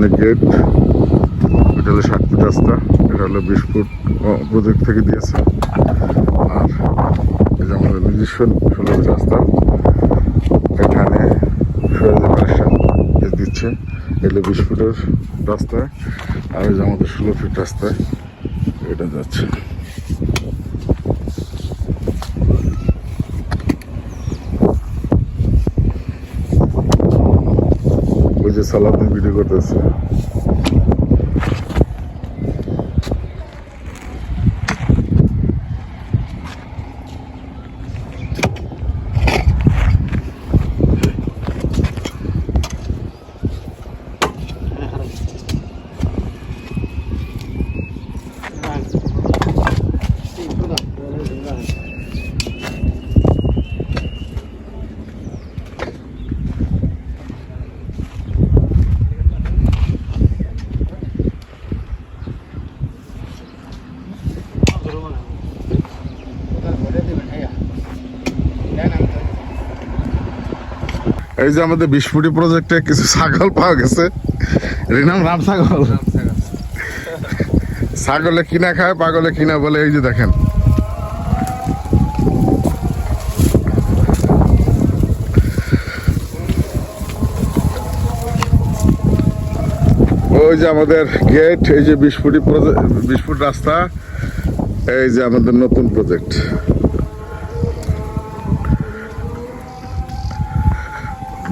সামনে গেট এটা হলো ষাট ফুট রাস্তা, এটা হলো বিশ ফুট প্রজেক্ট থেকে দিয়েছে। আর যে আমাদের নিজস্ব ষোলো রাস্তা, এখানে দিচ্ছে। এগুলো বিশ ফুটের রাস্তায়, আর যে আমাদের ষোলো ফিট রাস্তায় এটা যাচ্ছে। যে সালাদ ভিডিও করতেছে। এই যে আমাদের বিশ প্রজেক্টে কিছু ছাগল পাওয়া গেছে। এর নাম রাম ছাগল ছাগলে কিনা খায়, পাগলে কিনা বলে, এই যে দেখেন। ওই যে আমাদের গেট এই যে বিশ ফুটি বিশ ফুট রাস্তা। এই যে আমাদের নতুন প্রজেক্ট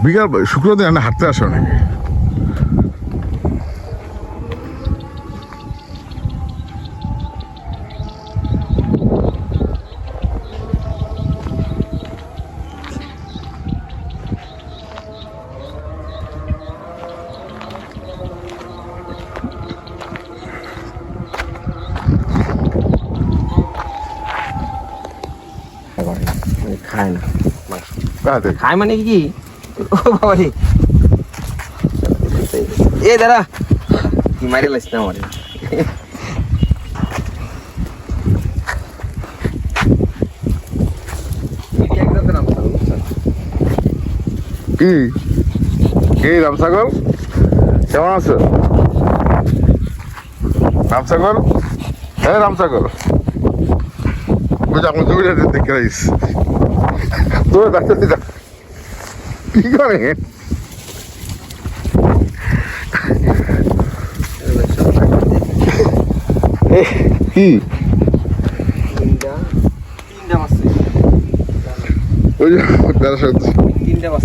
বিকাল শুক্রবার হাঁটতে আসো নাকি খায় না। খায় মানে কি? ও বাবা রে এ দাঁড়া। কি মারি লাইস না আমারে? কি? কি রামসাগর কেমন আছো? রামসাগর হ্যাঁ রামসাগর বুঝা জমিটা দেখে রাইস তো ডাক্তার দিদা কি করে? কি? তিনটা মাছ তিনটা মাছ